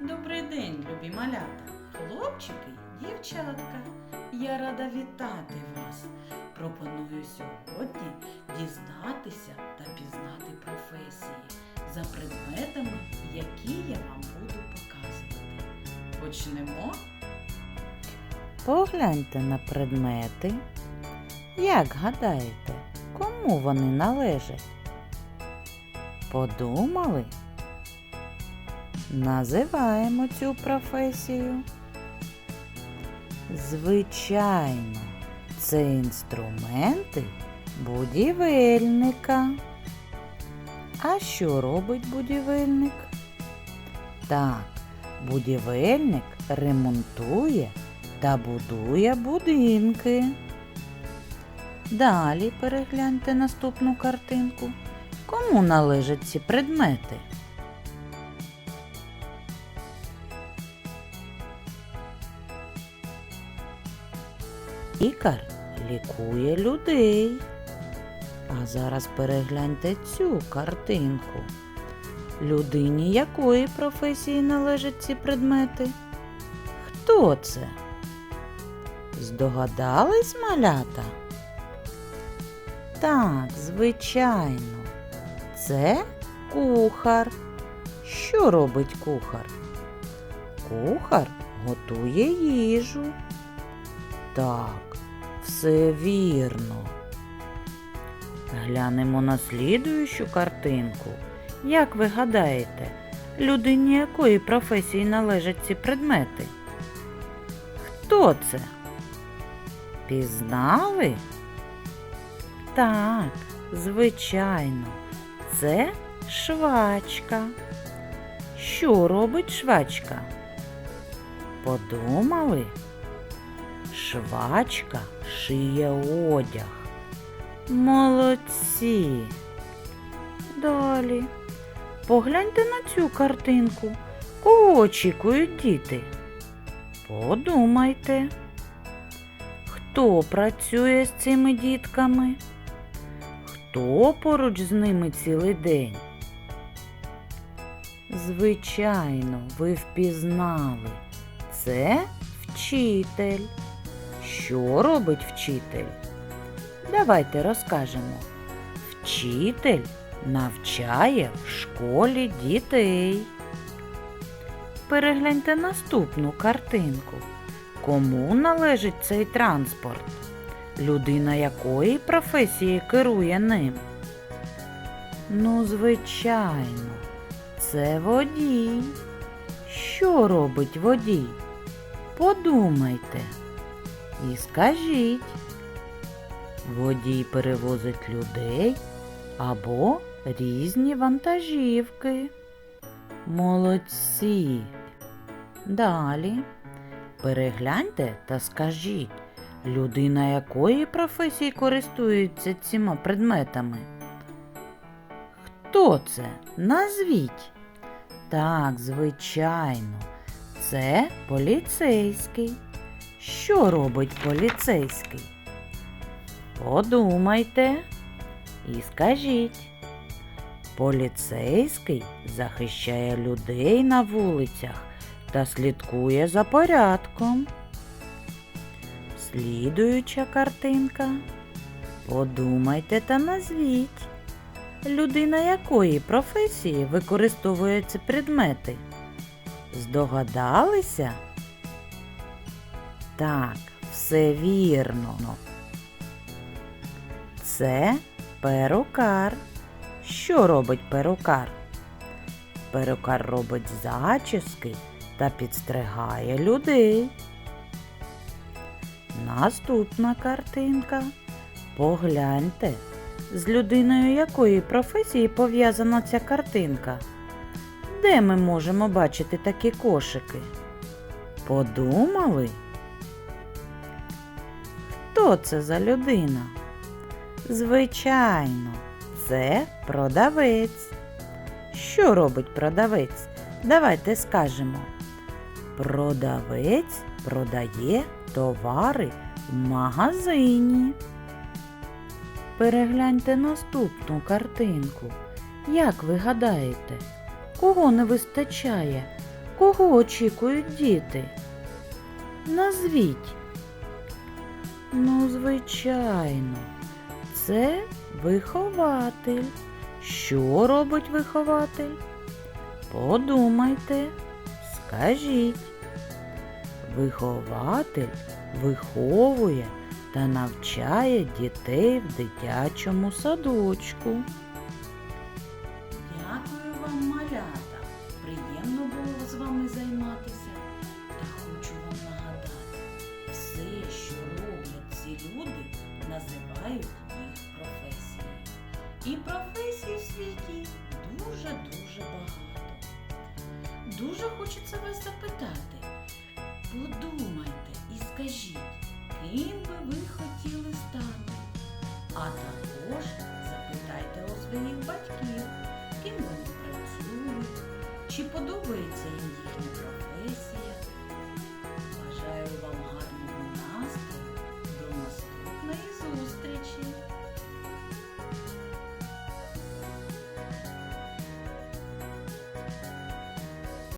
Добрий день, любі малята, хлопчики, дівчатка. Я рада вітати вас. Пропоную сьогодні дізнатися та пізнати професії за предметами, які я вам буду показувати. Почнемо. Погляньте на предмети. Як гадаєте, кому вони належать? Подумали? Називаємо цю професію. Звичайно, це інструменти будівельника. А що робить будівельник? Так, будівельник ремонтує та будує будинки. Далі перегляньте наступну картинку. Кому належать ці предмети? Лікар лікує людей. А зараз перегляньте цю картинку. Людині якої професії належать ці предмети? Хто це? Здогадались малята? Так, звичайно. Це кухар. Що робить кухар? Кухар готує їжу. Так, все вірно. Глянемо на слідуючу картинку. Як ви гадаєте, людині якої професії належать ці предмети? Хто це? Пізнали? Так, звичайно, це швачка. Що робить швачка? Подумали? Швачка шиє одяг. Молодці. Далі. Погляньте на цю картинку. Кого очікують діти? Подумайте. Хто працює з цими дітками? Хто поруч з ними цілий день? Звичайно, ви впізнали. Це вчитель. Що робить вчитель? Давайте розкажемо. Вчитель навчає в школі дітей. Перегляньте наступну картинку. Кому належить цей транспорт? Людина якої професії керує ним? Ну, звичайно, це водій. Що робить водій? Подумайте і скажіть. Водій перевозить людей або різні вантажівки. Молодці. Далі. Перегляньте та скажіть, людина якої професії користується цими предметами? Хто це? Назвіть. Так, звичайно, це поліцейський. Що робить поліцейський? Подумайте і скажіть. Поліцейський захищає людей на вулицях та слідкує за порядком. Слідуюча картинка. Подумайте та назвіть. Людина якої професії використовує ці предмети? Здогадалися? Так, все вірно. Це перукар. Що робить перукар? Перукар робить зачіски та підстригає людей. Наступна картинка. Погляньте, з людиною якої професії пов'язана ця картинка. Де ми можемо бачити такі кошики? Подумали? Хто це за людина? Звичайно, це продавець. Що робить продавець? Давайте скажемо. Продавець продає товари в магазині. Перегляньте наступну картинку. Як ви гадаєте, кого не вистачає Кого очікують діти? Назвіть. Ну, звичайно, це вихователь. Що робить вихователь? Подумайте, скажіть. Вихователь виховує та навчає дітей в дитячому садочку. Дякую вам, малята. Приємно було з вами займатися. Люди, називають їх професією. І професій в світі дуже-дуже багато. Дуже хочеться вас запитати. Подумайте і скажіть, ким би ви хотіли